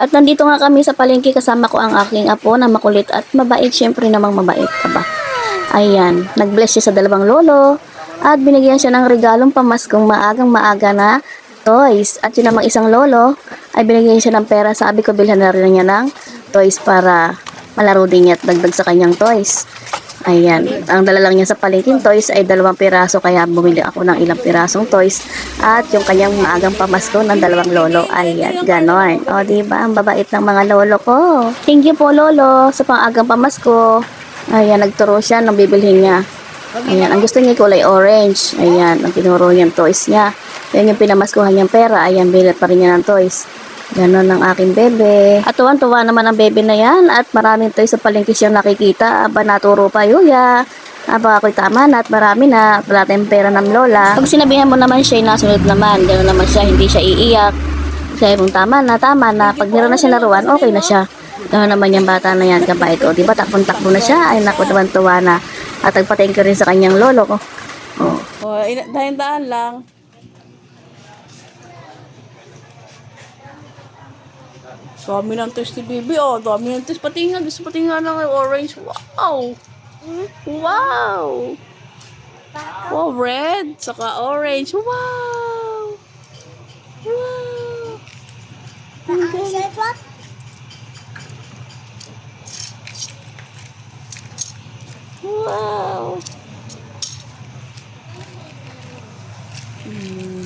At nandito nga kami sa palengke kasama ko ang aking apo na makulit at mabait. Siyempre namang mabait ka ba? Ayan, nag-bless siya sa dalawang lolo at binigyan siya ng regalong pamaskong maagang maaga na toys. At yun namang isang lolo ay binigyan siya ng pera. Sabi ko bilhan na rin niya ng toys para malaro din niya at dagdag sa kanyang toys. Ayan, ang dala lang niya sa palengking toys ay dalawang piraso kaya bumili ako ng ilang pirasong toys at yung kanyang maagang pamasko ng dalawang lolo. Ayan, ganon. O, di ba Ang babait ng mga lolo ko. Thank you po, lolo, sa pangagang pamasko. Ayan, nagturo siya ng bibilhin niya. Ayan, ang gusto niya kulay orange. Ayan, ang tinuro niyang toys niya. Yan yung pinamaskuhan niyang pera. Ayan, bilat pa rin niya ng toys. Ganon ang aking bebe. At tuwan-tuwa naman ang bebe na yan. At maraming toys sa palengke siyang nakikita. Aba, naturo pa yuya. Aba, ako'y tama na at marami na. Wala tayong pera ng lola. Pag sinabihan mo naman siya, nasunod naman. Ganon naman siya, hindi siya iiyak. Sabi mong tama na, tama na. Pag meron na siya laruan, okay na siya. Gano'n naman yung bata na yan, kabait. O, di ba, takbong-takbo na siya. Ay, naku, naman tuwa na. At nagpatingin ko rin sa kanyang lolo ko. Oh. Oh, ina- dahan-dahan lang. Dami ng test ni Bibi. Oh, dami ng test. Pati nga, gusto pati nga ng orange. Wow! Wow! Wow, red. Saka orange. Wow! Wow! Ang. Wow! Mm.